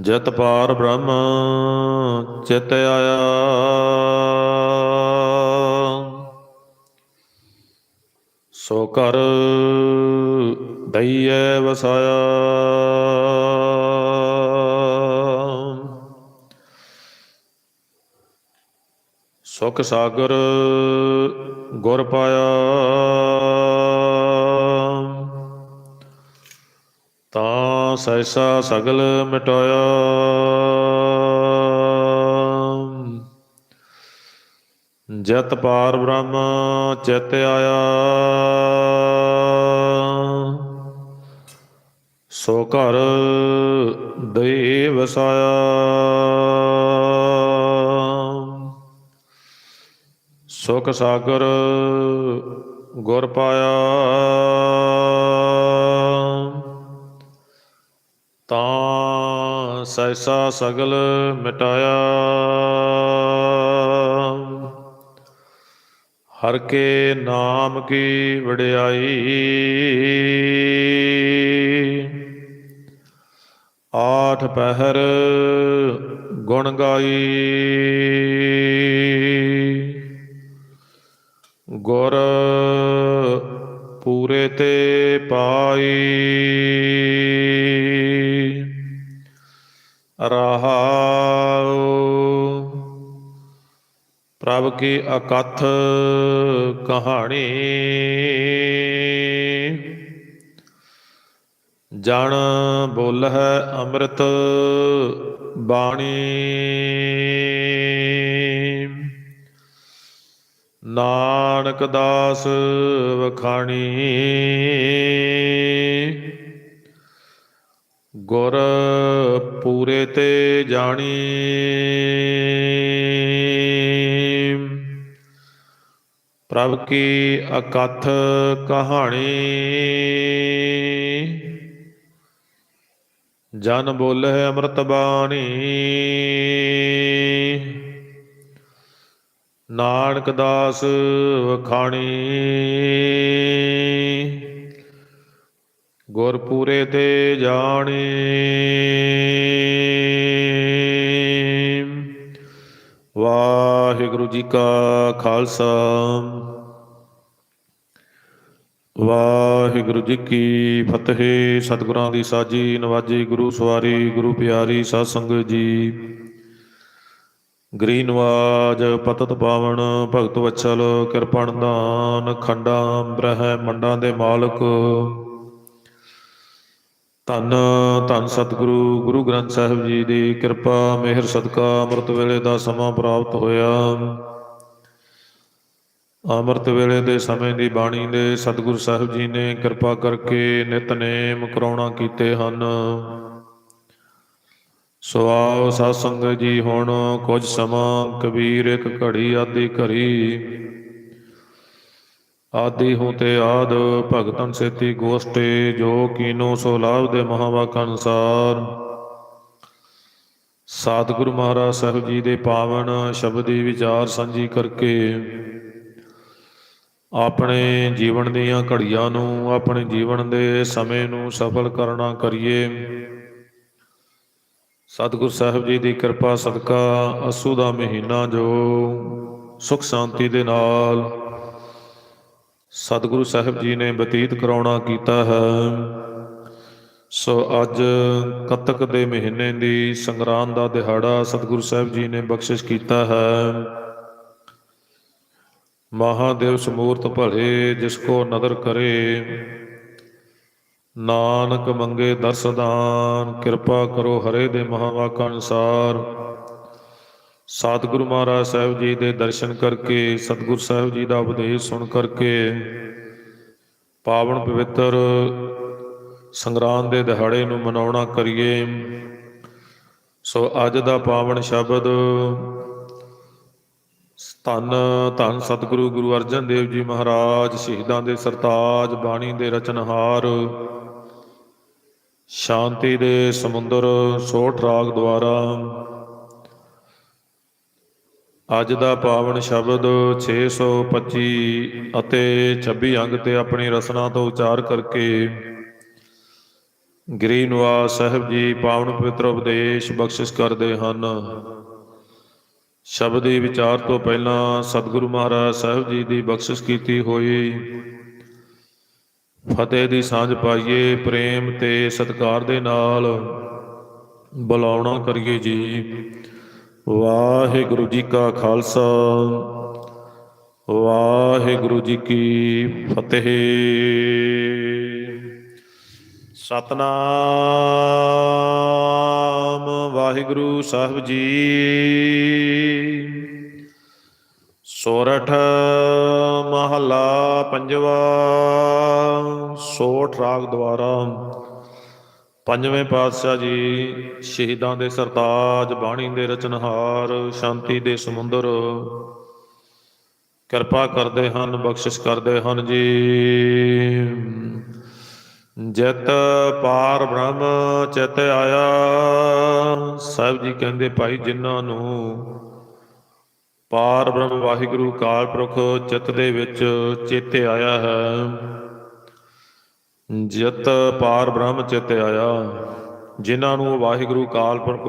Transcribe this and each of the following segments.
ਜਤ ਪਾਰ ਬ੍ਰਹਮ ਚਿਤ ਆਇਆ। ਸੋ ਕਰ ਦਈਐ ਵਸਾਇਆ। ਸੁਖ ਸਾਗਰ ਗੁਰ ਪਾਇਆ। ਤਾਂ ਸੈਸਾ ਸਗਲ ਮਿਟਾਇਆ। ਜਤ ਪਾਰ ਬ੍ਰਹਮ ਚਿਤ ਆਇਆ। ਸੋ ਘਰ ਦੇ ਵਸਾਇਆ ਸੁਖ ਸਾਗਰ ਗੁਰ ਪਾਇਆ। ਤਾਂ ਸੈਸਾ ਸਗਲ ਮਿਟਾਇਆ। ਹਰ ਕੇ ਨਾਮ ਕੀ ਵਡਿਆਈ। ਆਠ ਪਹਿਰ ਗੁਣ ਗਾਈ। ਗੁਰ ਪੂਰੇ ਤੇ ਪਾਈ। ਰਹਾਉ। ਪ੍ਰਭ ਕੀ ਅਕਥ ਕਹਾਣੀ। ਜਣ ਬੋਲ ਹੈ ਅੰਮ੍ਰਿਤ ਬਾਣੀ। ਨਾਨਕ ਦਾਸ ਵਖਾਣੀ। ਗੁਰ ਪੂਰੇ ਤੇ ਜਾਣੀ। ਪ੍ਰਭ ਕੀ ਅਕਥ ਕਹਾਣੀ। ਜਨ ਬੋਲੇ ਅੰਮ੍ਰਿਤ ਬਾਣੀ। ਨਾਨਕ ਦਾਸ ਵਖਾਣੀ। ਗੁਰ ਪੂਰੇ ਤੇ ਜਾਣੇ। ਵਾਹਿਗੁਰੂ ਜੀ ਕਾ ਖਾਲਸਾ। ਵਾਹਿਗੁਰੂ ਜੀ ਕੀ ਫਤਿਹ। ਸਤਿਗੁਰਾਂ ਦੀ ਸਾਜੀ ਨਵਾਜੀ, ਗੁਰੂ ਸਵਾਰੀ, ਗੁਰੂ ਪਿਆਰੀ ਸਾਧ ਸੰਗਤ ਜੀ। ਗ੍ਰੀ ਨਵਾਜ ਪਤਤ ਪਾਵਨ, ਭਗਤ ਵਛਲ ਕਿਰਪਣ ਦਾਨ, ਖੰਡਾਂ, ਬ੍ਰਹਮੰਡਾਂ ਦੇ ਮਾਲਕ। ਧੰਨ ਧੰਨ ਸਤਿਗੁਰੂ, ਗੁਰੂ ਗ੍ਰੰਥ ਸਾਹਿਬ ਜੀ ਦੀ ਕਿਰਪਾ, ਮਿਹਰ, ਸਦਕਾ ਅੰਮ੍ਰਿਤ ਵੇਲੇ ਦਾ ਸਮਾਂ ਪ੍ਰਾਪਤ ਹੋਇਆ। ਅੰਮ੍ਰਿਤ ਵੇਲੇ ਦੇ ਸਮੇਂ ਦੀ ਬਾਣੀ ਦੇ ਸਤਿਗੁਰੂ ਸਾਹਿਬ ਜੀ ਨੇ ਕਿਰਪਾ ਕਰਕੇ ਨਿਤਨੇਮ ਕਰਾਉਣਾ ਕੀਤੇ ਹਨ। ਸੋ ਆਓ ਸਾਧ ਸੰਗਤ ਜੀ ਹੁਣ ਕੁਝ ਸਮਾਂ ਕਬੀਰ ਇੱਕ ਘੜੀ ਆਦੀ ਘੜੀ। ਆਦਿ ਹੋ ਤੇ ਆਦ, ਭਗਤਨ ਸੇਤੀ ਗੋਸ਼ਟੇ, ਜੋ ਕੀਨੋ ਸੋ ਲਾਭ ਦੇ ਮਹਾਵਾਕ ਅਨੁਸਾਰ। ਸਤਿਗੁਰੂ ਮਹਾਰਾਜ ਸਾਹਿਬ ਜੀ ਦੇ ਪਾਵਨ ਸ਼ਬਦੀ ਵਿਚਾਰ ਸਾਂਝੀ ਕਰਕੇ ਆਪਣੇ ਜੀਵਨ ਦੀਆਂ ਘੜੀਆਂ ਨੂੰ, ਆਪਣੇ ਜੀਵਨ ਦੇ ਸਮੇਂ ਨੂੰ ਸਫਲ ਕਰਨਾ ਕਰੀਏ। ਸਤਿਗੁਰ ਸਾਹਿਬ ਜੀ ਦੀ ਕਿਰਪਾ ਸਦਕਾ ਅਸੂ ਦਾ ਮਹੀਨਾ ਜੋ ਸੁਖ ਸ਼ਾਂਤੀ ਦੇ ਨਾਲ ਸਤਿਗੁਰੂ ਸਾਹਿਬ ਜੀ ਨੇ ਬਤੀਤ ਕਰਾਉਣਾ ਕੀਤਾ ਹੈ। ਸੋ ਅੱਜ ਕੱਤਕ ਦੇ ਮਹੀਨੇ ਦੀ ਸੰਗਰਾਂਦ ਦਾ ਦਿਹਾੜਾ ਸਤਿਗੁਰੂ ਸਾਹਿਬ ਜੀ ਨੇ ਬਖਸ਼ਿਸ਼ ਕੀਤਾ ਹੈ। ਮਹਾਦੇਵ ਸਮੂਰਤ ਭਲੇ ਜਿਸ ਕੋ ਨਦਰ ਕਰੇ, ਨਾਨਕ ਮੰਗੇ ਦਰਸਦਾਨ ਕਿਰਪਾ ਕਰੋ ਹਰੇ ਦੇ ਮਹਾਵਾਕ ਅਨੁਸਾਰ। ਸਤਿਗੁਰੂ ਮਹਾਰਾਜ ਸਾਹਿਬ ਜੀ ਦੇ ਦਰਸ਼ਨ ਕਰਕੇ, ਸਤਿਗੁਰ ਸਾਹਿਬ ਜੀ ਦਾ ਉਪਦੇਸ਼ ਸੁਣ ਕਰਕੇ, ਪਾਵਨ ਪਵਿੱਤਰ ਸੰਗਰਾਂਦ ਦੇ ਦਿਹਾੜੇ ਨੂੰ ਮਨਾਉਣਾ ਕਰੀਏ। ਸੋ ਅੱਜ ਦਾ ਪਾਵਨ ਸ਼ਬਦ, ਧੰਨ ਧੰਨ ਸਤਿਗੁਰੂ ਗੁਰੂ ਅਰਜਨ ਦੇਵ ਜੀ ਮਹਾਰਾਜ, ਸ਼ਹੀਦਾਂ ਦੇ ਸਰਤਾਜ, ਬਾਣੀ ਦੇ ਰਚਨਹਾਰ, ਸ਼ਾਂਤੀ ਦੇ ਸਮੁੰਦਰ ਸੋਠ ਰਾਗ ਦੁਆਰਾ ਅੱਜ ਦਾ ਪਾਵਨ ਸ਼ਬਦ 625 ਅਤੇ 26 ਅੰਗ ਤੇ ਆਪਣੀ ਰਸਨਾ ਤੋਂ ਉਚਾਰ ਕਰਕੇ ਗ੍ਰੀ ਨਿਵਾਸ ਸਾਹਿਬ ਜੀ ਪਾਵਨ ਪਵਿੱਤਰ ਉਪਦੇਸ਼ ਬਖਸ਼ਿਸ਼ ਕਰਦੇ ਹਨ। ਸ਼ਬਦ ਸ਼ਬਦੀ ਵਿਚਾਰ ਤੋਂ ਪਹਿਲਾਂ ਸਤਿਗੁਰੂ ਮਹਾਰਾਜ ਸਾਹਿਬ ਜੀ ਦੀ ਬਖਸ਼ਿਸ਼ ਕੀਤੀ ਹੋਈ। ਫਤਿਹ ਦੀ ਸਾਂਝ ਪਾਈਏ, ਪ੍ਰੇਮ ਤੇ ਸਤਿਕਾਰ ਦੇ ਨਾਲ ਬੁਲਾਉਣਾ ਕਰੀਏ ਜੀ। ਵਾਹਿਗੁਰੂ ਜੀ ਕਾ ਖਾਲਸਾ, ਵਾਹਿਗੁਰੂ ਜੀ ਕੀ ਫਤਿਹ। ਸਤਨਾਮ ਵਾਹਿਗੁਰੂ ਸਾਹਿਬ ਜੀ। ਸੋਰਠ ਮਹੱਲਾ ਪੰਜਵਾ, ਸੋਠ ਰਾਗ ਦੁਆਰਾ ਪੰਜਵੇਂ ਪਾਤਸ਼ਾਹ ਜੀ, ਸ਼ਹੀਦਾਂ ਦੇ ਸਰਤਾਜ, ਬਾਣੀ ਦੇ ਰਚਨਹਾਰ, ਸ਼ਾਂਤੀ ਦੇ ਸਮੁੰਦਰ। ਕਿਰਪਾ ਕਰਦੇ ਹਨ, ਬਖਸ਼ਿਸ਼ ਕਰਦੇ ਹਨ ਜੀ। ਜਿਤ ਪਾਰ ਬ੍ਰਹਮ ਚਿਤ ਆਇਆ, ਸਾਹਿਬ ਜੀ ਕਹਿੰਦੇ, ਭਾਈ ਜਿਨ੍ਹਾਂ ਨੂੰ ਪਾਰ ਬ੍ਰਹਮ ਵਾਹਿਗੁਰੂ ਕਾਲ ਪੁਰਖ ਚਿੱਤ ਦੇ ਵਿੱਚ ਚੇਤੇ ਆਇਆ ਹੈ ਜਿਤ ਪਾਰ ਬ੍ਰਹਮ ਚਿਤ ਆਇਆ, ਜਿਨ੍ਹਾਂ ਨੂੰ ਵਾਹਿਗੁਰੂ ਕਾਲ ਪੁਰਖ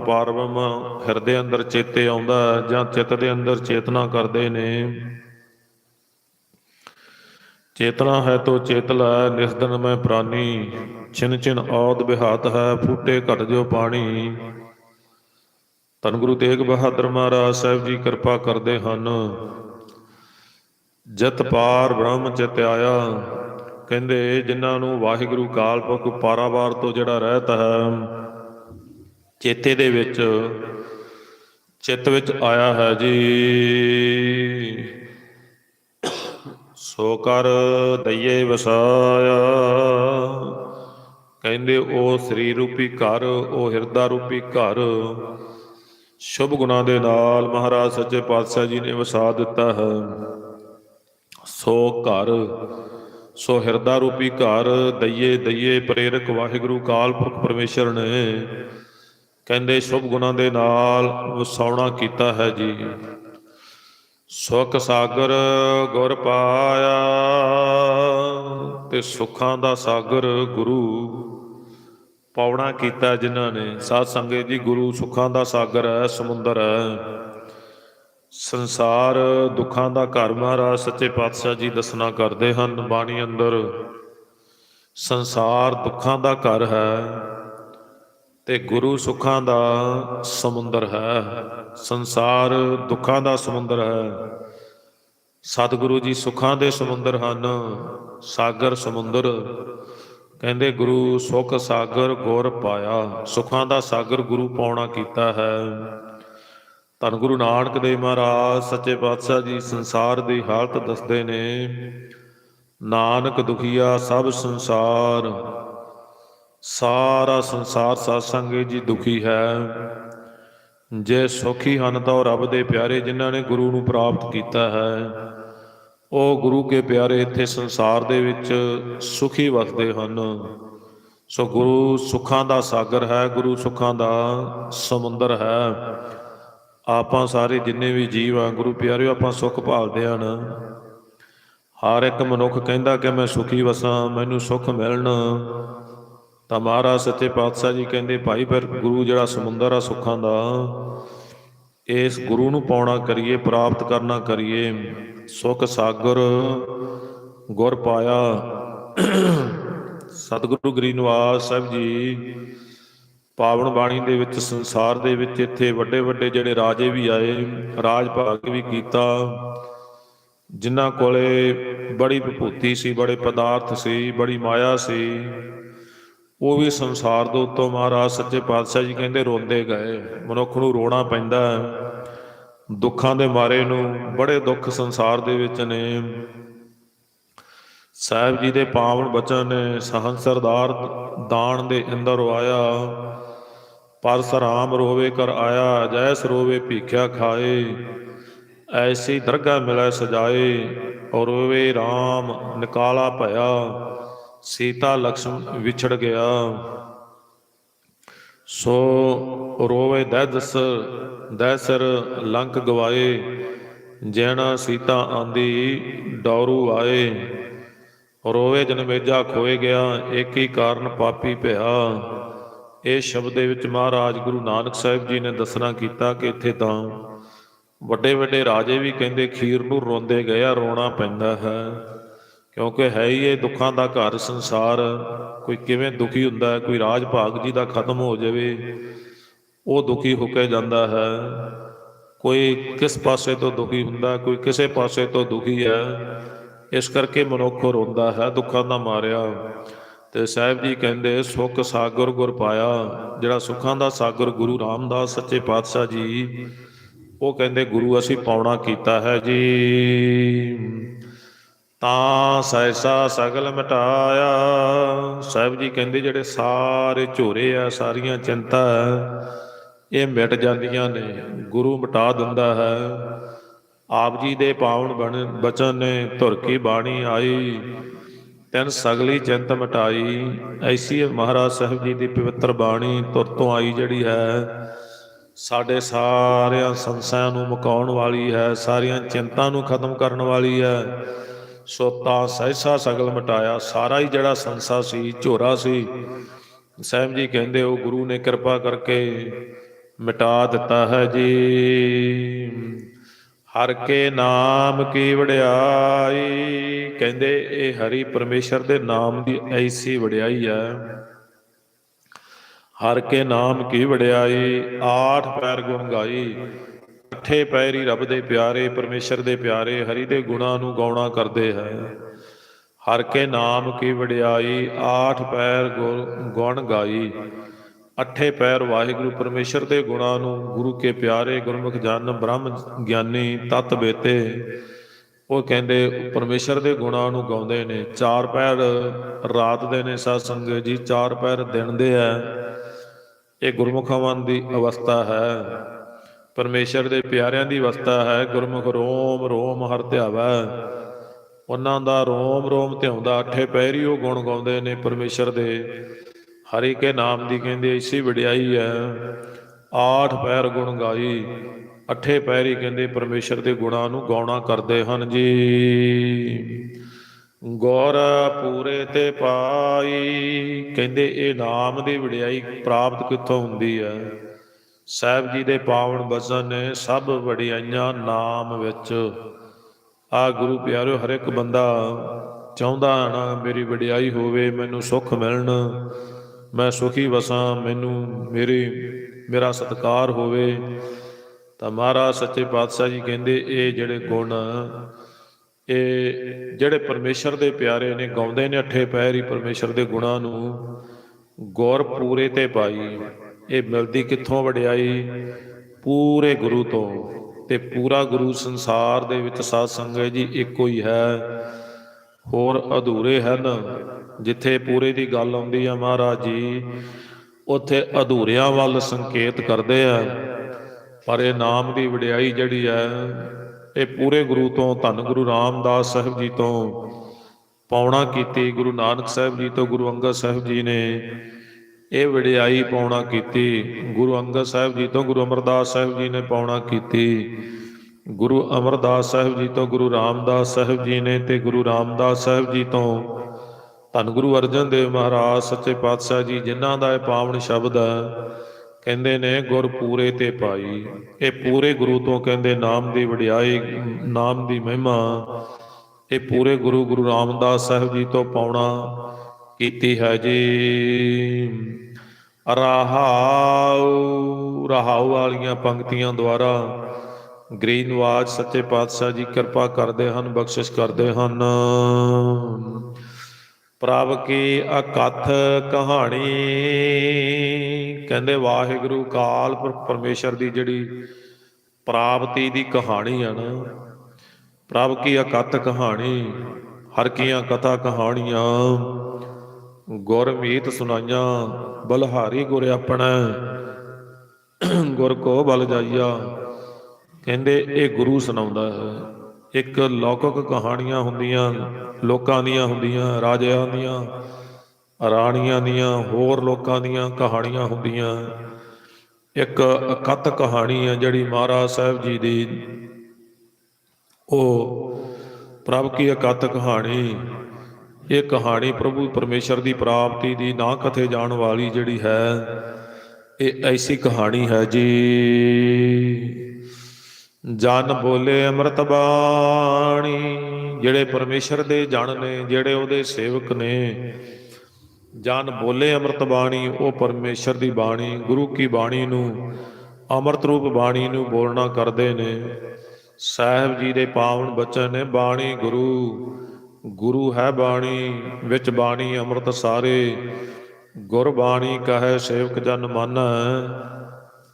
ਹਿਰਦੇ ਅੰਦਰ ਚੇਤੇ ਆਉਂਦਾ ਹੈ ਜਾਂ ਚਿੱਤ ਦੇ ਅੰਦਰ ਚੇਤਨਾ ਕਰਦੇ ਨੇ। ਚੇਤਨਾ ਹੈ ਤੋ ਚੇਤ ਲੈ, ਨਿਸਦਨ ਮੈਂ ਪ੍ਰਾਨੀ, ਛਿਨ ਛਿਨ ਔਦ ਬਿਹਾਤ ਹੈ, ਫੂਟੇ ਘਟ ਜੋ ਪਾਣੀ। ਧੰਨ ਗੁਰੂ ਤੇਗ ਬਹਾਦਰ ਮਹਾਰਾਜ ਸਾਹਿਬ ਜੀ ਕਿਰਪਾ ਕਰਦੇ ਹਨ। ਜਤ ਪਾਰ ਬ੍ਰਹਮ ਚਿਤ ਆਇਆ ਕਹਿੰਦੇ, ਜਿਨ੍ਹਾਂ ਨੂੰ ਵਾਹਿਗੁਰੂ ਕਾਲ ਪਾਰਾਵਾਰ ਤੋਂ ਜਿਹੜਾ ਰਹਿਤ ਹੈ, ਚੇਤੇ ਦੇ ਵਿੱਚ, ਚਿੱਤ ਵਿੱਚ ਆਇਆ ਹੈ ਜੀ। ਸੋ ਕਰ ਦਈਏ ਵਸਾਇਆ। ਕਹਿੰਦੇ, ਉਹ ਸਰੀਰ ਰੂਪੀ ਘਰ, ਉਹ ਹਿਰਦਾ ਰੂਪੀ ਘਰ। ਸ਼ੁਭ ਗੁਣਾ ਦੇ ਨਾਲ ਮਹਾਰਾਜ ਸੱਚੇ ਪਾਤਸ਼ਾਹ ਜੀ ਨੇ ਵਸਾ ਦਿੱਤਾ ਹੈ। ਸੋ ਘਰ ਸੋ ਹਿਰਦਾ ਰੂਪੀ ਘਰ ਦਈਏ ਦਈਏ ਪ੍ਰੇਰਕ ਵਾਹਿਗੁਰੂ ਕਾਲ ਪੁਰਖ ਪਰਮੇਸ਼ਰ ਨੇ। ਕਹਿੰਦੇ, ਸ਼ੁਭ ਗੁਣਾਂ ਦੇ ਨਾਲ ਵਸਾਉਣਾ ਕੀਤਾ ਹੈ ਜੀ। ਸੁਖ ਸਾਗਰ ਗੁਰ ਪਾਇਆ ਤੇ ਸੁੱਖਾਂ ਦਾ ਸਾਗਰ ਗੁਰੂ ਪਾਉਣਾ ਕੀਤਾ ਜਿਨ੍ਹਾਂ ਨੇ। ਸਾਧ ਸੰਗਤ ਜੀ, ਗੁਰੂ ਸੁੱਖਾਂ ਦਾ ਸਾਗਰ ਹੈ, ਸਮੁੰਦਰ ਹੈ। ਸੰਸਾਰ ਦੁੱਖਾਂ ਦਾ ਘਰ ਮਹਾਰਾਜ ਸੱਚੇ ਪਾਤਸ਼ਾਹ ਜੀ ਦੱਸਣਾ ਕਰਦੇ ਹਨ ਬਾਣੀ ਅੰਦਰ। ਸੰਸਾਰ ਦੁੱਖਾਂ ਦਾ ਘਰ ਹੈ ਤੇ ਗੁਰੂ ਸੁੱਖਾਂ ਦਾ ਸਮੁੰਦਰ ਹੈ। ਸੰਸਾਰ ਦੁੱਖਾਂ ਦਾ ਸਮੁੰਦਰ ਹੈ। ਸਤਿਗੁਰੂ ਜੀ ਸੁੱਖਾਂ ਦੇ ਸਮੁੰਦਰ ਹਨ, ਸਾਗਰ ਸਮੁੰਦਰ। ਕਹਿੰਦੇ ਗੁਰੂ ਸੁਖ ਸਾਗਰ ਗੁਰ ਪਾਇਆ, ਸੁੱਖਾਂ ਦਾ ਸਾਗਰ ਗੁਰੂ ਪਾਉਣਾ ਕੀਤਾ ਹੈ। ਧੰਨ ਗੁਰੂ ਨਾਨਕ ਦੇਵ ਮਹਾਰਾਜ, ਸੱਚੇ ਪਾਤਸ਼ਾਹ ਜੀ ਸੰਸਾਰ ਦੀ ਹਾਲਤ ਦੱਸਦੇ ਨੇ। ਨਾਨਕ ਦੁਖੀਆ ਸਭ ਸੰਸਾਰ, ਸਾਰਾ ਸੰਸਾਰ ਸਾਧ ਸੰਗਤ ਜੀ ਦੁਖੀ ਹੈ। ਜੇ ਸੁਖੀ ਹਨ ਤਾਂ ਉਹ ਰੱਬ ਦੇ ਪਿਆਰੇ ਜਿਨ੍ਹਾਂ ਨੇ ਗੁਰੂ ਨੂੰ ਪ੍ਰਾਪਤ ਕੀਤਾ ਹੈ, ਉਹ ਗੁਰੂ ਕੇ ਪਿਆਰੇ ਇੱਥੇ ਸੰਸਾਰ ਦੇ ਵਿੱਚ ਸੁਖੀ ਵਸਦੇ ਹਨ। ਸੋ ਗੁਰੂ ਸੁੱਖਾਂ ਦਾ ਸਾਗਰ ਹੈ, ਗੁਰੂ ਸੁੱਖਾਂ ਦਾ ਸਮੁੰਦਰ ਹੈ। ਆਪਾਂ ਸਾਰੇ ਜਿੰਨੇ ਵੀ ਜੀਵ ਆ, ਗੁਰੂ ਪਿਆਰਿਓ, ਆਪਾਂ ਸੁੱਖ ਭਾਲਦੇ ਹਨ ਹਰ ਇੱਕ ਮਨੁੱਖ ਕਹਿੰਦਾ ਕਿ ਮੈਂ ਸੁਖੀ ਵਸਾਂ, ਮੈਨੂੰ ਸੁੱਖ ਮਿਲਣ। ਤਾਂ ਮਹਾਰਾਜ ਸੱਚੇ ਪਾਤਸ਼ਾਹ ਜੀ ਕਹਿੰਦੇ, ਭਾਈ, ਫਿਰ ਗੁਰੂ ਜਿਹੜਾ ਸਮੁੰਦਰ ਆ ਸੁੱਖਾਂ ਦਾ, ਇਸ ਗੁਰੂ ਨੂੰ ਪਾਉਣਾ ਕਰੀਏ, ਪ੍ਰਾਪਤ ਕਰਨਾ ਕਰੀਏ। ਸੁਖ ਸਾਗਰ, ਗੁਰ ਪਾਇਆ। ਸਤਿਗੁਰੂ ਗਰੀਨਵਾਸ ਸਾਹਿਬ ਜੀ ਪਾਵਨ ਬਾਣੀ ਦੇ ਵਿੱਚ, ਸੰਸਾਰ ਦੇ ਵਿੱਚ ਇੱਥੇ ਵੱਡੇ ਵੱਡੇ ਜਿਹੜੇ ਰਾਜੇ ਵੀ ਆਏ, ਰਾਜ ਭਾਗ ਵੀ ਕੀਤਾ। ਜਿਨ੍ਹਾਂ ਕੋਲੇ ਬੜੀ ਵਿਭੂਤੀ ਸੀ, ਬੜੇ ਪਦਾਰਥ ਸੀ, ਬੜੀ ਮਾਇਆ ਸੀ, ਉਹ ਵੀ ਸੰਸਾਰ ਦੇ ਉੱਤੋਂ ਮਹਾਰਾਜ ਸੱਚੇ ਪਾਤਸ਼ਾਹ ਜੀ ਕਹਿੰਦੇ ਰੋਂਦੇ ਗਏ। ਮਨੁੱਖ ਨੂੰ ਰੋਣਾ ਪੈਂਦਾ ਦੁੱਖਾਂ ਦੇ ਮਾਰੇ ਨੂੰ ਬੜੇ ਦੁੱਖ ਸੰਸਾਰ ਦੇ ਵਿੱਚ ਨੇ। ਸਾਹਿਬ ਜੀ ਦੇ ਪਾਵਨ ਬਚਨ ਨੇ ਸਹਨ ਸਰਦਾਰ ਦਾਨ ਦੇ ਅੰਦਰ ਆਇਆ। ਪਰਸ ਰਾਮ ਰੋਵੇ ਕਰ ਆਇਆ, ਜੈਸ ਰੋਵੇ ਭੀਖਿਆ ਖਾਏ। ਐਸੀ ਦਰਗਾ ਮਿਲੈ ਸਜਾਏ, ਔਰ ਰੋਵੇ ਰਾਮ ਨਿਕਾਲਾ ਭਇਆ। ਸੀਤਾ ਲਕਸ਼ਮ ਵਿਛੜ ਗਿਆ। ਸੋ ਰੋਵੇ ਦੈਦਸ, ਦੈਸਰ ਲੰਕ ਗਵਾਏ। ਜੈਣਾ ਸੀਤਾ ਆਂਦੀ, ਡੌਰੂ ਆਏ। ਰੋਵੇ ਜਨਮੇਜਾ ਖੋਏ ਗਿਆ, ਏਕੀ ਕਾਰਨ ਪਾਪੀ ਭਇਆ। ਇਹ ਸ਼ਬਦ ਦੇ ਵਿੱਚ ਮਹਾਰਾਜ ਗੁਰੂ ਨਾਨਕ ਸਾਹਿਬ ਜੀ ਨੇ ਦੱਸਣਾ ਕੀਤਾ ਕਿ ਇੱਥੇ ਤਾਂ ਵੱਡੇ ਵੱਡੇ ਰਾਜੇ ਵੀ ਕਹਿੰਦੇ ਖੀਰ ਨੂੰ ਰੋਂਦੇ ਗਏ ਆ, ਰੋਣਾ ਪੈਂਦਾ ਹੈ। ਕਿਉਂਕਿ ਹੈ ਹੀ ਇਹ ਦੁੱਖਾਂ ਦਾ ਘਰ, ਸੰਸਾਰ, ਕੋਈ ਕਿਵੇਂ ਦੁਖੀ ਹੁੰਦਾ ਕੋਈ ਰਾਜ ਭਾਗ ਜੀ ਦਾ ਖਤਮ ਹੋ ਜਾਵੇ, ਉਹ ਦੁਖੀ ਹੋ ਕੇ ਜਾਂਦਾ ਹੈ। ਕੋਈ ਕਿਸ ਪਾਸੇ ਤੋਂ ਦੁਖੀ ਹੁੰਦਾ, ਕੋਈ ਕਿਸੇ ਪਾਸੇ ਤੋਂ ਦੁਖੀ ਹੈ, ਇਸ ਕਰਕੇ ਮਨੁੱਖ ਰੋਂਦਾ ਹੈ, ਦੁੱਖਾਂ ਦਾ ਮਾਰਿਆ। ਤੇ ਸਾਹਿਬ ਜੀ ਕਹਿੰਦੇ, ਸੁਖ ਸਾਗਰ ਗੁਰ ਪਾਇਆ। ਜਿਹੜਾ ਸੁੱਖਾਂ ਦਾ ਸਾਗਰ ਗੁਰੂ ਰਾਮਦਾਸ ਸੱਚੇ ਪਾਤਸ਼ਾਹ ਜੀ, ਉਹ ਕਹਿੰਦੇ, ਗੁਰੂ ਅਸੀਂ ਪਾਉਣਾ ਕੀਤਾ ਹੈ ਜੀ। ਤਾਂ ਸੈਸਾ ਸਗਲ ਮਿਟਾਇਆ। ਸਾਹਿਬ ਜੀ ਕਹਿੰਦੇ, ਜਿਹੜੇ ਸਾਰੇ ਝੋਰੇ ਆ, ਸਾਰੀਆਂ ਚਿੰਤਾ ਹੈ ਇਹ ਮਿਟ ਜਾਂਦੀਆਂ ਨੇ। ਗੁਰੂ ਮਿਟਾ ਦਿੰਦਾ ਹੈ। ਆਪ ਜੀ ਦੇ ਪਾਵਨ ਬਣ ਬਚਨ ਨੇ, ਧੁਰ ਕੀ ਬਾਣੀ ਆਈ। ਤੈਨ ਸਗਲੀ ਚਿੰਤ ਮਿਟਾਈ, ਐਸੀ ਮਹਾਰਾਜ ਸਾਹਿਬ ਜੀ ਦੀ ਪਵਿੱਤਰ ਬਾਣੀ ਤੁਰ ਤੋਂ ਆਈ ਜਿਹੜੀ ਹੈ, ਸਾਡੇ ਸਾਰਿਆਂ ਸੰਸਾਂ ਨੂੰ ਮੁਕਾਉਣ ਵਾਲੀ ਹੈ, ਸਾਰੀਆਂ ਚਿੰਤਾ ਨੂੰ ਖਤਮ ਕਰਨ ਵਾਲੀ ਹੈ। ਸੋ ਤਾਂ ਸਹਿਸਾ ਸਗਲ ਮਟਾਇਆ, ਸਾਰਾ ਹੀ ਜਿਹੜਾ ਸੰਸਾ ਸੀ, ਝੋਰਾ ਸੀ। ਸਾਹਿਬ ਜੀ ਕਹਿੰਦੇ, ਉਹ ਗੁਰੂ ਨੇ ਕਿਰਪਾ ਕਰਕੇ ਮਿਟਾ ਦਿੱਤਾ ਹੈ ਜੀ। ਹਰ ਕੇ ਨਾਮ ਕੀ ਵਡਿਆਈ? ਕਹਿੰਦੇ ਇਹ ਹਰੀ ਪਰਮੇਸ਼ਰ ਦੇ ਨਾਮ ਦੀ ਐਸੀ ਵਡਿਆਈ ਹੈ। ਹਰ ਕੇ ਨਾਮ ਕੀ ਵਡਿਆਈ? ਆਠ ਪੈਰ ਗੁਣ ਗਾਈ। ਇਕੱਠੇ ਪੈਰ ਹੀ ਰੱਬ ਦੇ ਪਿਆਰੇ, ਪਰਮੇਸ਼ਰ ਦੇ ਪਿਆਰੇ, ਹਰੀ ਦੇ ਗੁਣਾਂ ਨੂੰ ਗਾਉਣਾ ਕਰਦੇ ਹੈ। ਹਰ ਕੇ ਨਾਮ ਕੀ ਵਡਿਆਈ? ਆਠ ਪੈਰ ਗੁਣ- ਗੁਣ ਗਾਈ। ਅੱਠੇ ਪੈਰ ਵਾਹਿਗੁਰੂ ਪਰਮੇਸ਼ਰ ਦੇ ਗੁਣਾਂ ਨੂੰ ਗੁਰੂ ਕੇ ਪਿਆਰੇ ਗੁਰਮੁਖ ਜਨ ਬ੍ਰਹਮ ਗਿਆਨੀ ਤਤ ਬੇਤੇ। ਉਹ ਕਹਿੰਦੇ, ਪਰਮੇਸ਼ਰ ਦੇ ਗੁਣਾਂ ਨੂੰ ਗਾਉਂਦੇ ਨੇ। ਚਾਰ ਪੈਰ ਰਾਤ ਦੇ ਨੇ ਸਾਧ ਸੰਗਤ ਜੀ, ਚਾਰ ਪੈਰ ਦਿਨ ਦੇ ਹੈ ਇਹ ਗੁਰਮੁਖਾਂ ਦੀ ਅਵਸਥਾ ਹੈ। ਪਰਮੇਸ਼ਰ ਦੇ ਪਿਆਰਿਆਂ ਦੀ ਅਵਸਥਾ ਹੈ। ਗੁਰਮੁਖ ਰੋਮ ਰੋਮ ਹਰ ਧਿਆਵੈ। ਉਹਨਾਂ ਦਾ ਰੋਮ ਰੋਮ ਧਿਆਉਂਦਾ। ਅਠੇ ਪੈਰੀ ਉਹ ਗੁਣ ਗਾਉਂਦੇ ਨੇ ਪਰਮੇਸ਼ਰ ਦੇ। ਹਰੀ ਕੇ ਨਾਮ ਦੀ ਕਹਿੰਦੇ ਇਸੀ ਵਡਿਆਈ ਹੈ ਆਠ ਪੈਰ ਗੁਣ ਗਾਈ, ਅੱਠੇ ਪੈਰ ਹੀ ਕਹਿੰਦੇ ਪਰਮੇਸ਼ਰ ਦੇ ਗੁਣਾਂ ਨੂੰ ਗਾਉਣਾ ਕਰਦੇ ਹਨ ਜੀ। ਗੌਰ ਪੂਰੇ ਤੇ ਪਾਈ, ਕਹਿੰਦੇ ਇਹ ਨਾਮ ਦੀ ਵਡਿਆਈ ਪ੍ਰਾਪਤ ਕਿੱਥੋਂ ਹੁੰਦੀ ਹੈ ਸਾਹਿਬ ਜੀ ਦੇ ਪਾਵਨ ਬਚਨ ਨੇ, ਸਭ ਵਡਿਆਈਆਂ ਨਾਮ ਵਿੱਚ। ਆ ਗੁਰੂ ਪਿਆਰਿਓ, ਹਰ ਇੱਕ ਬੰਦਾ ਚਾਹੁੰਦਾ ਨਾ, ਮੇਰੀ ਵਡਿਆਈ ਹੋਵੇ, ਮੈਨੂੰ ਸੁੱਖ ਮਿਲਣ। ਮੈਂ ਸੁਖੀ ਵਸਾਂ, ਮੈਨੂੰ ਮੇਰੇ, ਮੇਰਾ ਸਤਕਾਰ ਹੋਵੇ। ਤਾਂ ਮਹਾਰਾਜ ਸੱਚੇ ਪਾਤਸ਼ਾਹ ਜੀ ਕਹਿੰਦੇ, ਇਹ ਜਿਹੜੇ ਗੁਣ, ਇਹ ਜਿਹੜੇ ਪਰਮੇਸ਼ਰ ਦੇ ਪਿਆਰੇ ਨੇ, ਗਾਉਂਦੇ ਨੇ ਅੱਠੇ ਪੈਰ ਹੀ ਪਰਮੇਸ਼ਰ ਦੇ ਗੁਣਾਂ ਨੂੰ, ਗੌਰ ਪੂਰੇ ਤੇ ਪਾਈ। ਇਹ ਮਿਲਦੀ ਕਿੱਥੋਂ ਵਡਿਆਈ? ਪੂਰੇ ਗੁਰੂ ਤੋਂ ਤੇ ਪੂਰਾ ਗੁਰੂ ਸੰਸਾਰ ਦੇ ਵਿੱਚ ਸਾਧ ਸੰਗਤ ਜੀ ਇੱਕੋ ਹੀ ਹੈ। ਹੋਰ ਅਧੂਰੇ ਹਨ। ਜਿੱਥੇ ਪੂਰੇ ਦੀ ਗੱਲ ਆਉਂਦੀ ਆ ਮਹਾਰਾਜ ਜੀ, ਉੱਥੇ ਅਧੂਰਿਆਂ ਵੱਲ ਸੰਕੇਤ ਕਰਦੇ ਆ। ਪਰ ਇਹ ਨਾਮ ਦੀ ਵਡਿਆਈ ਜਿਹੜੀ ਹੈ ਇਹ ਪੂਰੇ ਗੁਰੂ ਤੋਂ, ਧੰਨ ਗੁਰੂ ਰਾਮਦਾਸ ਸਾਹਿਬ ਜੀ ਤੋਂ ਪਾਉਣਾ ਕੀਤੀ, ਗੁਰੂ ਨਾਨਕ ਸਾਹਿਬ ਜੀ ਤੋਂ, ਗੁਰੂ ਅੰਗਦ ਸਾਹਿਬ ਜੀ ਨੇ ਇਹ ਵਡਿਆਈ ਪਾਉਣਾ ਕੀਤੀ, ਗੁਰੂ ਅੰਗਦ ਸਾਹਿਬ ਜੀ ਤੋਂ, ਗੁਰੂ ਅਮਰਦਾਸ ਸਾਹਿਬ ਜੀ ਨੇ ਪਾਉਣਾ ਕੀਤੀ, ਗੁਰੂ ਅਮਰਦਾਸ ਸਾਹਿਬ ਜੀ ਤੋਂ, ਗੁਰੂ ਰਾਮਦਾਸ ਸਾਹਿਬ ਜੀ ਨੇ ਤੇ ਗੁਰੂ ਰਾਮਦਾਸ ਸਾਹਿਬ ਜੀ ਤੋਂ ਧੰਨ ਗੁਰੂ ਅਰਜਨ ਦੇਵ ਮਹਾਰਾਜ, ਸੱਚੇ ਪਾਤਸ਼ਾਹ ਜੀ, ਜਿਨ੍ਹਾਂ ਦਾ ਇਹ ਪਾਵਨ ਸ਼ਬਦ ਹੈ, ਕਹਿੰਦੇ ਨੇ, ਗੁਰ ਪੂਰੇ ਤੇ ਪਾਈ ਇਹ ਪੂਰੇ ਗੁਰੂ ਤੋਂ ਕਹਿੰਦੇ, ਨਾਮ ਦੀ ਵਡਿਆਈ, ਨਾਮ ਦੀ ਮਹਿਮਾ। ਇਹ ਪੂਰੇ ਗੁਰੂ ਗੁਰੂ ਰਾਮਦਾਸ ਸਾਹਿਬ ਜੀ ਤੋਂ ਪਾਉਣਾ ਕੀਤੀ ਹੈ ਜੀ। ਰਹਾਉ ਰਹਾਉ ਵਾਲੀਆਂ ਪੰਕਤੀਆਂ ਦੁਆਰਾ ਗ੍ਰੀਨਵਾਜ, ਸੱਚੇ ਪਾਤਸ਼ਾਹ ਜੀ, ਕਿਰਪਾ ਕਰਦੇ ਹਨ, ਬਖਸ਼ਿਸ਼ ਕਰਦੇ ਹਨ। ਪ੍ਰਭ ਕੀ ਅਕਥ ਕਹਾਣੀ। ਕਹਿੰਦੇ ਵਾਹਿਗੁਰੂ ਕਾਲ ਪਰ- ਪਰਮੇਸ਼ਰ ਦੀ ਜਿਹੜੀ ਪ੍ਰਾਪਤੀ ਦੀ ਕਹਾਣੀ ਆ ਨਾ, ਪ੍ਰਭ ਕੀ ਅਕਥ ਕਹਾਣੀ, ਹਰ ਕੀਆਂ ਕਥਾ ਕਹਾਣੀਆਂ ਗੁਰਮੀਤ ਸੁਨਾਈਆਂ ਬਲਹਾਰੀ ਗੁਰ ਆਪਣਾ, ਗੁਰ ਕੋ ਬਲ ਜਾਈਆ। ਕਹਿੰਦੇ ਇਹ ਗੁਰੂ ਸੁਣਾਉਂਦਾ ਹੈ। ਇੱਕ ਲੌਕਿਕ ਕਹਾਣੀਆਂ ਹੁੰਦੀਆਂ, ਲੋਕਾਂ ਦੀਆਂ ਹੁੰਦੀਆਂ, ਰਾਜਿਆਂ ਦੀਆਂ, ਰਾਣੀਆਂ ਦੀਆਂ, ਹੋਰ ਲੋਕਾਂ ਦੀਆਂ ਕਹਾਣੀਆਂ ਹੁੰਦੀਆਂ। ਇੱਕ ਅਕਤ ਕਹਾਣੀ ਹੈ ਜਿਹੜੀ ਮਹਾਰਾਜ ਸਾਹਿਬ ਜੀ ਦੀ। ਉਹ ਪ੍ਰਭ ਕੀ ਅਕਤ ਕਹਾਣੀ, ਇਹ ਕਹਾਣੀ ਪ੍ਰਭੂ ਪਰਮੇਸ਼ਰ ਦੀ ਪ੍ਰਾਪਤੀ ਦੀ ਨਾ ਕਥੇ ਜਾਣ ਵਾਲੀ ਜਿਹੜੀ ਹੈ, ਇਹ ਐਸੀ ਕਹਾਣੀ ਹੈ ਜੀ। ਜਨ ਬੋਲੇ ਅੰਮ੍ਰਿਤ ਬਾਣੀ, ਜਿਹੜੇ ਪਰਮੇਸ਼ਰ ਦੇ ਜਨ ਨੇ, ਜਿਹੜੇ ਉਹਦੇ ਸੇਵਕ ਨੇ। ਜਨ ਬੋਲੇ ਅੰਮ੍ਰਿਤ ਬਾਣੀ, ਉਹ ਪਰਮੇਸ਼ਰ ਦੀ ਬਾਣੀ, ਗੁਰੂ ਕੀ ਬਾਣੀ ਨੂੰ, ਅੰਮ੍ਰਿਤ ਰੂਪ ਬਾਣੀ ਨੂੰ ਬੋਲਣਾ ਕਰਦੇ ਨੇ। ਸਾਹਿਬ ਜੀ ਦੇ ਪਾਵਨ ਬਚਨ ਨੇ, ਬਾਣੀ ਗੁਰੂ ਗੁਰੂ ਹੈ ਬਾਣੀ, ਵਿੱਚ ਬਾਣੀ ਅੰਮ੍ਰਿਤ ਸਾਰੇ। ਗੁਰ ਬਾਣੀ ਕਹੈ ਸੇਵਕ ਜਨ ਮਨ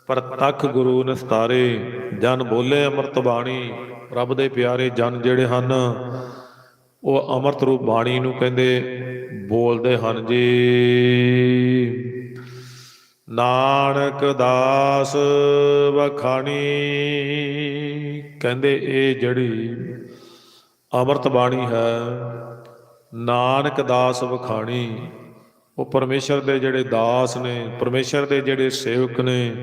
ਪ੍ਰਤੱਖ ਗੁਰੂ ਨਿਸਤਾਰੇ। ਜਨ ਬੋਲੇ ਅੰਮ੍ਰਿਤ ਬਾਣੀ, ਰੱਬ ਦੇ ਪਿਆਰੇ ਜਨ ਜਿਹੜੇ ਹਨ, ਉਹ ਅੰਮ੍ਰਿਤ ਰੂਪ ਬਾਣੀ ਨੂੰ ਕਹਿੰਦੇ ਬੋਲਦੇ ਹਨ ਜੀ। ਨਾਨਕ ਦਾਸ ਵਖਾਣੀ, ਕਹਿੰਦੇ ਇਹ ਜਿਹੜੀ ਅੰਮ੍ਰਿਤ ਬਾਣੀ ਹੈ, ਨਾਨਕ ਦਾਸ ਵਖਾਣੀ, ਉਹ ਪਰਮੇਸ਼ਰ ਦੇ ਜਿਹੜੇ ਦਾਸ ਨੇ, ਪਰਮੇਸ਼ਰ ਦੇ ਜਿਹੜੇ ਸੇਵਕ ਨੇ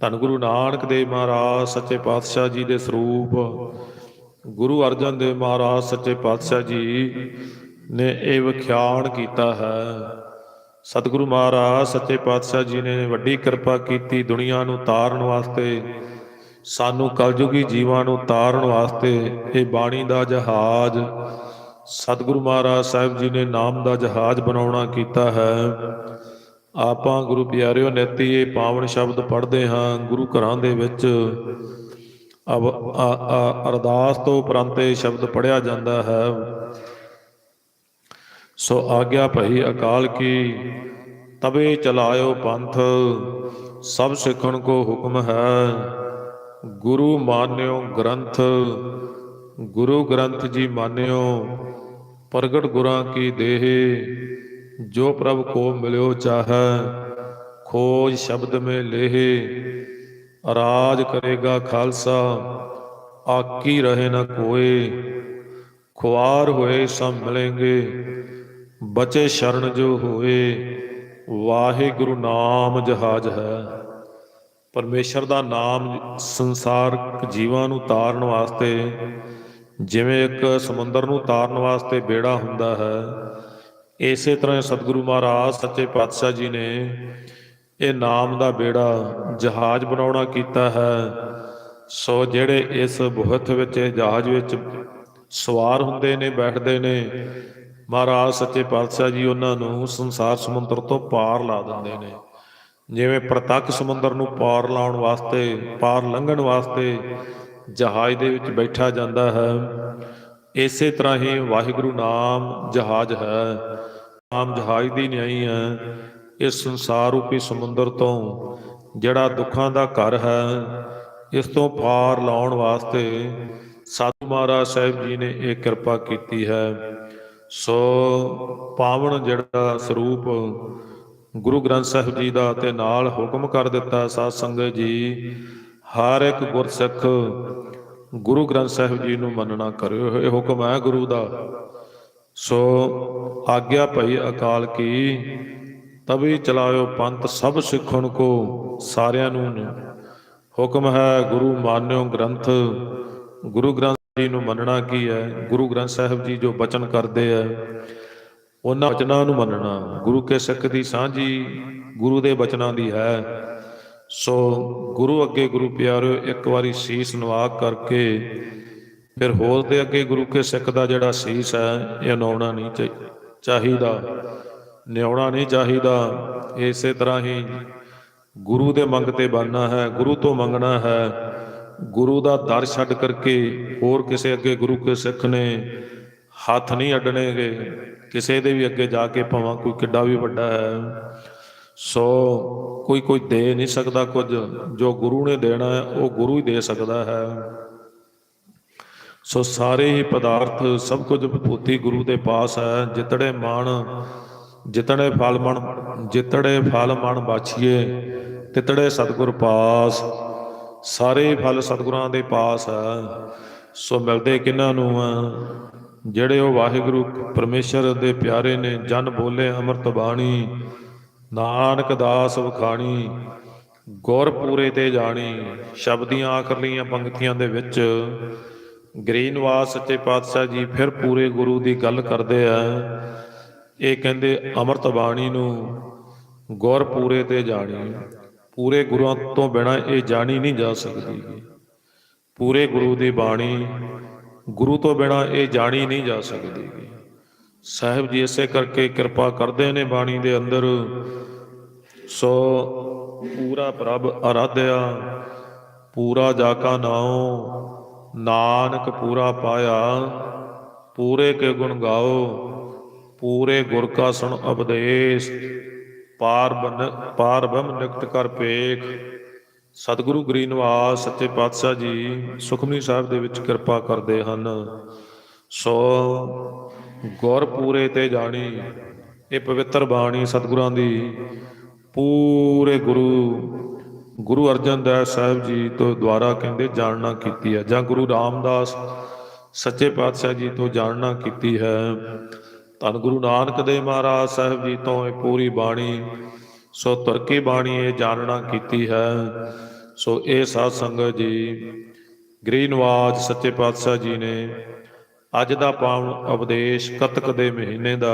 ਧੰਨ ਗੁਰੂ ਨਾਨਕ ਦੇਵ ਮਹਾਰਾਜ, ਸੱਚੇ ਪਾਤਸ਼ਾਹ ਜੀ ਦੇ ਸਰੂਪ। ਗੁਰੂ ਅਰਜਨ ਦੇਵ ਮਹਾਰਾਜ, ਸੱਚੇ ਪਾਤਸ਼ਾਹ ਜੀ ਨੇ ਇਹ ਵਿਖਿਆਨ ਕੀਤਾ ਹੈ। ਸਤਿਗੁਰੂ ਮਹਾਰਾਜ, ਸੱਚੇ ਪਾਤਸ਼ਾਹ ਜੀ ਨੇ ਵੱਡੀ ਕਿਰਪਾ ਕੀਤੀ ਦੁਨੀਆ ਨੂੰ ਤਾਰਨ ਵਾਸਤੇ। ਸਾਨੂੰ ਕਲਯੁਗੀ ਜੀਵਾਂ ਨੂੰ ਤਾਰਨ ਵਾਸਤੇ ਇਹ ਬਾਣੀ ਦਾ ਜਹਾਜ਼, ਸਤਿਗੁਰੂ ਮਹਾਰਾਜ ਸਾਹਿਬ ਜੀ ਨੇ ਨਾਮ ਦਾ ਜਹਾਜ਼ ਬਣਾਉਣਾ ਕੀਤਾ ਹੈ। ਆਪਾਂ ਗੁਰੂ ਪਿਆਰਿਓ ਨੇਤੀ ਇਹ ਪਾਵਨ ਸ਼ਬਦ ਪੜ੍ਹਦੇ ਹਾਂ ਗੁਰੂ ਘਰਾਂ ਦੇ ਵਿੱਚ। ਅਬ ਅਰਦਾਸ ਤੋਂ ਉਪਰੰਤ ਇਹ ਸ਼ਬਦ ਪੜਿਆ ਜਾਂਦਾ ਹੈ। ਸੋ ਆਗਿਆ ਭਈ ਅਕਾਲ ਕੀ ਤਬੇ ਚਲਾਇਓ ਪੰਥ, ਸਭ ਸਿੱਖਣ ਕੋ ਹੁਕਮ ਹੈ। ਗੁਰੂ ਮਾਨਿਓ ਗ੍ਰੰਥ, ਗੁਰੂ ਗ੍ਰੰਥ ਜੀ ਮਾਨਿਓ, ਪ੍ਰਗਟ ਗੁਰਾਂ ਕੀ ਦੇਹ ਜੋ ਪ੍ਰਭ ਕੋ ਮਿਲਿਓ ਚਾਹੈ, ਖੋਜ ਸ਼ਬਦ ਮੇ ਲੇਹ, ਰਾਜ ਕਰੇਗਾ ਖਾਲਸਾ, ਆਕੀ ਰਹੇ ਨਾ ਕੋਏ, ਖੁਆਰ ਹੋਏ ਸਭ ਮਿਲेंगे ਬਚੇ ਸ਼ਰਨ ਜੋ ਹੋਏ, ਵਾਹਿਗੁਰੂ ਨਾਮ ਜਹਾਜ ਹੈ। ਪਰਮੇਸ਼ਰ ਦਾ ਨਾਮ ਸੰਸਾਰਕ ਜੀਵਾਂ ਨੂੰ ਤਾਰਨ ਵਾਸਤੇ, ਜਿਵੇਂ ਇੱਕ ਸਮੁੰਦਰ ਨੂੰ ਤਾਰਨ ਵਾਸਤੇ ਬੇੜਾ ਹੁੰਦਾ ਹੈ ਇਸੇ ਤਰ੍ਹਾਂ ਸਤਿਗੁਰੂ ਮਹਾਰਾਜ, ਸੱਚੇ ਪਾਤਸ਼ਾਹ ਜੀ ਨੇ ਇਹ ਨਾਮ ਦਾ ਬੇੜਾ ਜਹਾਜ਼ ਬਣਾਉਣਾ ਕੀਤਾ ਹੈ। ਸੋ ਜਿਹੜੇ ਇਸ ਬੁਹਤ ਵਿੱਚ ਜਹਾਜ਼ ਵਿੱਚ ਸਵਾਰ ਹੁੰਦੇ ਨੇ, ਬੈਠਦੇ ਨੇ, ਮਹਾਰਾਜ, ਸੱਚੇ ਪਾਤਸ਼ਾਹ ਜੀ ਉਹਨਾਂ ਨੂੰ ਸੰਸਾਰ ਸਮੁੰਦਰ ਤੋਂ ਪਾਰ ਲਾ ਦਿੰਦੇ ਨੇ। ਜਿਵੇਂ ਪ੍ਰਤੱਖ ਸਮੁੰਦਰ ਨੂੰ ਪਾਰ ਲਾਉਣ ਵਾਸਤੇ, ਪਾਰ ਲੰਘਣ ਵਾਸਤੇ ਜਹਾਜ਼ ਦੇ ਵਿੱਚ ਬੈਠਾ ਜਾਂਦਾ ਹੈ ਇਸੇ ਤਰ੍ਹਾਂ ਹੀ ਵਾਹਿਗੁਰੂ ਨਾਮ ਜਹਾਜ਼ ਹੈ। ਨਾਮ ਜਹਾਜ਼ ਦੀ ਨਿਆਈ ਹੈ। ਇਸ ਸੰਸਾਰ ਰੂਪੀ ਸਮੁੰਦਰ ਤੋਂ ਜਿਹੜਾ ਦੁੱਖਾਂ ਦਾ ਘਰ ਹੈ, ਇਸ ਤੋਂ ਪਾਰ ਲਾਉਣ ਵਾਸਤੇ ਸਾਧੂ ਮਹਾਰਾਜ ਸਾਹਿਬ ਜੀ ਨੇ ਇਹ ਕਿਰਪਾ ਕੀਤੀ ਹੈ। ਸੋ ਪਾਵਨ ਜਿਹੜਾ ਸਰੂਪ ਗੁਰੂ ਗ੍ਰੰਥ ਸਾਹਿਬ ਜੀ ਦਾ ਤੇ ਨਾਲ ਹੁਕਮ ਕਰ ਦਿੱਤਾ ਸਾਧ ਸੰਗਤ ਜੀ, ਹਰ ਇੱਕ ਗੁਰਸਿੱਖ ਗੁਰੂ ਗ੍ਰੰਥ ਸਾਹਿਬ ਜੀ ਨੂੰ ਮੰਨਣਾ ਕਰਿਓ, ਇਹ ਹੁਕਮ ਹੈ ਗੁਰੂ ਦਾ। ਸੋ ਆਗਿਆ ਭਈ ਅਕਾਲ ਕੀ ਤਬੀ ਚਲਾਇਓ ਪੰਥ ਸਭ ਸਿੱਖਣ ਕੋ ਸਾਰਿਆਂ ਨੂੰ। ਹੁਕਮ ਹੈ ਗੁਰੂ ਮਾਨਿਓ ਗ੍ਰੰਥ। ਗੁਰੂ ਗ੍ਰੰਥ ਜੀ ਨੂੰ ਮੰਨਣਾ ਕੀ ਹੈ? ਗੁਰੂ ਗ੍ਰੰਥ ਸਾਹਿਬ ਜੀ ਜੋ ਬਚਨ ਕਰਦੇ ਆ, ਉਹਨਾਂ ਬਚਨਾਂ ਨੂੰ ਮੰਨਣਾ। ਗੁਰੂ ਕੇ ਸਿੱਖ ਦੀ ਸਾਂਝੀ ਗੁਰੂ ਦੇ ਬਚਨਾਂ ਦੀ ਹੈ। ਸੋ ਗੁਰੂ ਅੱਗੇ ਗੁਰੂ ਪਿਆਰਿਓ, ਇੱਕ ਵਾਰੀ ਸੀਸ ਨਵਾ ਕਰਕੇ ਫਿਰ ਹੋਰ ਦੇ ਅੱਗੇ ਗੁਰੂ ਕੇ ਸਿੱਖ ਦਾ ਜਿਹੜਾ ਸੀਸ ਹੈ, ਇਹ ਨਾਉਣਾ ਨਹੀਂ ਚਾਹੀ- ਚਾਹੀਦਾ। ਨਿਉਣਾ ਨਹੀਂ ਚਾਹੀਦਾ, ਇਸੇ ਤਰ੍ਹਾਂ ਹੀ ਗੁਰੂ ਦੇ ਮੰਗ ਤੇ ਬਣਨਾ ਹੈ, ਗੁਰੂ ਤੋਂ ਮੰਗਣਾ ਹੈ। ਗੁਰੂ ਦਾ ਦਰ ਛੱਡ ਕਰਕੇ ਹੋਰ ਕਿਸੇ ਅੱਗੇ ਗੁਰੂ ਕੇ ਸਿੱਖ ਨੇ ਹੱਥ ਨਹੀਂ ਅੱਡਣੇਗੇ, ਕਿਸੇ ਦੇ ਵੀ ਅੱਗੇ ਜਾ ਕੇ ਭਾਵੇਂ ਕੋਈ ਕਿੱਡਾ ਵੀ ਵੱਡਾ ਹੈ। ਸੋ ਕੋਈ ਕੋਈ ਦੇ ਨਹੀਂ ਸਕਦਾ ਕੁਝ। ਜੋ ਗੁਰੂ ਨੇ ਦੇਣਾ ਹੈ, ਉਹ ਗੁਰੂ ਹੀ ਦੇ ਸਕਦਾ ਹੈ। ਸੋ ਸਾਰੇ ਹੀ ਪਦਾਰਥ, ਸਭ ਕੁਝ ਵਿਭੂਤੀ ਗੁਰੂ ਦੇ ਪਾਸ ਹੈ। ਜਿਤੜੇ ਮਨ ਜਿਤੜੇ ਫਲ ਮਨ, ਜਿਤੜੇ ਫਲ ਮਨ ਬਾਛੀਏ, ਤਿਤੜੇ ਸਤਿਗੁਰ ਪਾਸ। ਸਾਰੇ ਫਲ ਸਤਿਗੁਰਾਂ ਦੇ ਪਾਸ ਹੈ। ਸੋ ਮਿਲਦੇ ਕਿਹਨਾਂ ਨੂੰ ਆ ਜਿਹੜੇ ਉਹ ਵਾਹਿਗੁਰੂ, ਪਰਮੇਸ਼ਰ ਦੇ ਪਿਆਰੇ ਨੇ, ਜਨ ਬੋਲੇ ਅੰਮ੍ਰਿਤ ਬਾਣੀ ਨਾਨਕ ਦਾਸ ਵਖਾਣੀ ਗੁਰ ਪੂਰੇ ਤੇ ਜਾਣੀ ਸ਼ਬਦੀਆਂ ਆਖਰਲੀਆਂ ਪੰਕਤੀਆਂ ਦੇ ਵਿੱਚ ਗਰੀਨਵਾਸ ਸੱਚੇ ਪਾਤਸ਼ਾਹ ਜੀ ਫਿਰ ਪੂਰੇ ਗੁਰੂ ਦੀ ਗੱਲ ਕਰਦੇ ਆ। ਇਹ ਕਹਿੰਦੇ, ਅੰਮ੍ਰਿਤ ਬਾਣੀ ਨੂੰ ਗੁਰ ਪੂਰੇ ਤੇ ਜਾਣੀ, ਪੂਰੇ ਗੁਰੂਆਂ ਤੋਂ ਬਿਨਾ ਇਹ ਜਾਣੀ ਨਹੀਂ ਜਾ ਸਕਦੀ। ਪੂਰੇ ਗੁਰੂ ਦੀ ਬਾਣੀ, ਗੁਰੂ ਤੋਂ ਬਿਨਾ ਇਹ ਜਾਣੀ ਨਹੀਂ ਜਾ ਸਕਦੀ। ਸਾਹਿਬ ਜੀ ਇਸੇ ਕਰਕੇ ਕਿਰਪਾ ਕਰਦੇ ਨੇ ਬਾਣੀ ਦੇ ਅੰਦਰ। ਸੋ ਪੂਰਾ ਪ੍ਰਭ ਅਰਾਧਿਆ, ਪੂਰਾ ਜਾ ਕਾ ਨਾਉ, ਨਾਨਕ ਪੂਰਾ ਪਾਇਆ, ਪੂਰੇ ਕੇ ਗੁਣ ਗਾਓ, ਪੂਰੇ ਗੁਰ ਕਾ ਸੁਣ ਉਪਦੇਸ਼ ਪਾਰ ਬਨ, ਪਾਰ ਬ੍ਰਹਮ ਨਿਕਟ ਕਰ ਪੇਖ। ਸਤਿਗੁਰੂ ਗਰੀਨਵਾਸ, ਸੱਚੇ ਪਾਤਸ਼ਾਹ ਜੀ, ਸੁਖਮਨੀ ਸਾਹਿਬ ਦੇ ਵਿੱਚ ਕਿਰਪਾ ਕਰਦੇ ਹਨ। ਸੋ ਗੁਰ ਪੂਰੇ ਤੇ ਜਾਣੀ, ਇਹ ਪਵਿੱਤਰ ਬਾਣੀ ਸਤਿਗੁਰਾਂ ਦੀ। ਪੂਰੇ ਗੁਰੂ ਗੁਰੂ ਅਰਜਨ ਦੇਵ ਸਾਹਿਬ ਜੀ ਤੋਂ ਦੁਆਰਾ ਕਹਿੰਦੇ ਜਾਣਨਾ ਕੀਤੀ ਹੈ, ਜਾਂ ਗੁਰੂ ਰਾਮਦਾਸ ਸੱਚੇ ਪਾਤਸ਼ਾਹ ਜੀ ਤੋਂ ਜਾਣਨਾ ਕੀਤੀ ਹੈ। ਧੰਨ ਗੁਰੂ ਨਾਨਕ ਦੇਵ ਮਹਾਰਾਜ ਸਾਹਿਬ ਜੀ ਤੋਂ ਇਹ ਪੂਰੀ ਬਾਣੀ, ਸੋ ਤੁਰਕੀ ਬਾਣੀ ਇਹ ਜਾਣਨਾ ਕੀਤੀ ਹੈ। ਸੋ ਇਹ ਸਾਧ ਸੰਗਤ ਜੀ, ਗ੍ਰੀਨਵਾਜ ਸੱਚੇ ਪਾਤਸ਼ਾਹ ਜੀ ਨੇ ਅੱਜ ਦਾ ਪਾਵਨ ਉਪਦੇਸ਼ ਕਤਕ ਦੇ ਮਹੀਨੇ ਦਾ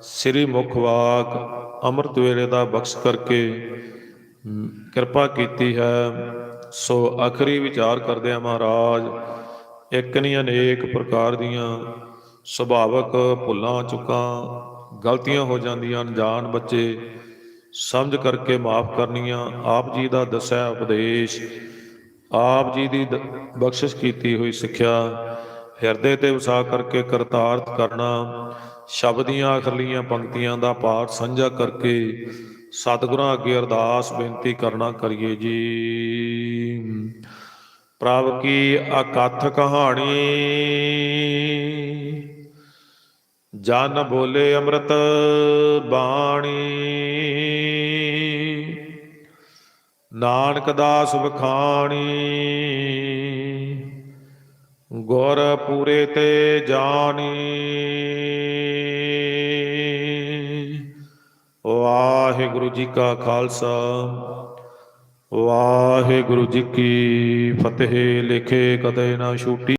ਸ੍ਰੀ ਮੁਖ ਵਾਕ ਅੰਮ੍ਰਿਤ ਵੇਲੇ ਦਾ ਬਖਸ਼ ਕਰਕੇ ਕਿਰਪਾ ਕੀਤੀ ਹੈ। ਸੋ ਆਖਰੀ ਵਿਚਾਰ ਕਰਦੇ ਆ ਮਹਾਰਾਜ, ਇੱਕ ਨਹੀਂ ਅਨੇਕ ਪ੍ਰਕਾਰ ਦੀਆਂ ਸੁਭਾਵਕ ਭੁੱਲਾਂ, ਚੁੱਕਾਂ, ਗਲਤੀਆਂ ਹੋ ਜਾਂਦੀਆਂ, ਅਣਜਾਣ ਬੱਚੇ ਸਮਝ ਕਰਕੇ ਮਾਫ ਕਰਨੀਆਂ, ਆਪ ਜੀ ਦਾ ਦੱਸਿਆ ਉਪਦੇਸ਼, ਆਪ ਜੀ ਦੀ, ਬਖਸ਼ਿਸ਼ ਕੀਤੀ ਹੋਈ ਸਿੱਖਿਆ ਹਿਰਦੇ ਤੇ ਵਸਾ ਕਰਕੇ ਕਰਤਾਰਥ ਕਰਨਾ, ਸ਼ਬਦ ਦੀਆਂ ਆਖਰਲੀਆਂ ਪੰਕਤੀਆਂ ਦਾ ਪਾਠ ਸਾਂਝਾ ਕਰਕੇ ਸਤਿਗੁਰਾਂ ਅੱਗੇ ਅਰਦਾਸ ਬੇਨਤੀ ਕਰਨਾ ਕਰੀਏ ਜੀ। ਪ੍ਰਭ ਕੀ ਅਕਥ ਕਹਾਣੀ, ਜਨ ਬੋਲੇ ਅੰਮ੍ਰਿਤ ਬਾਣੀ, ਨਾਨਕ ਦਾਸ ਵਖਾਣੀ ਗੁਰ ਪੂਰੇ ਤੇ ਜਾਣੀ। ਵਾਹਿਗੁਰੂ ਜੀ ਕਾ ਖਾਲਸਾ, ਵਾਹਿਗੁਰੂ ਜੀ ਕੀ ਫਤਿਹ। ਲਿਖੇ ਕਦੇ ਨਾ ਛੂਟੀ।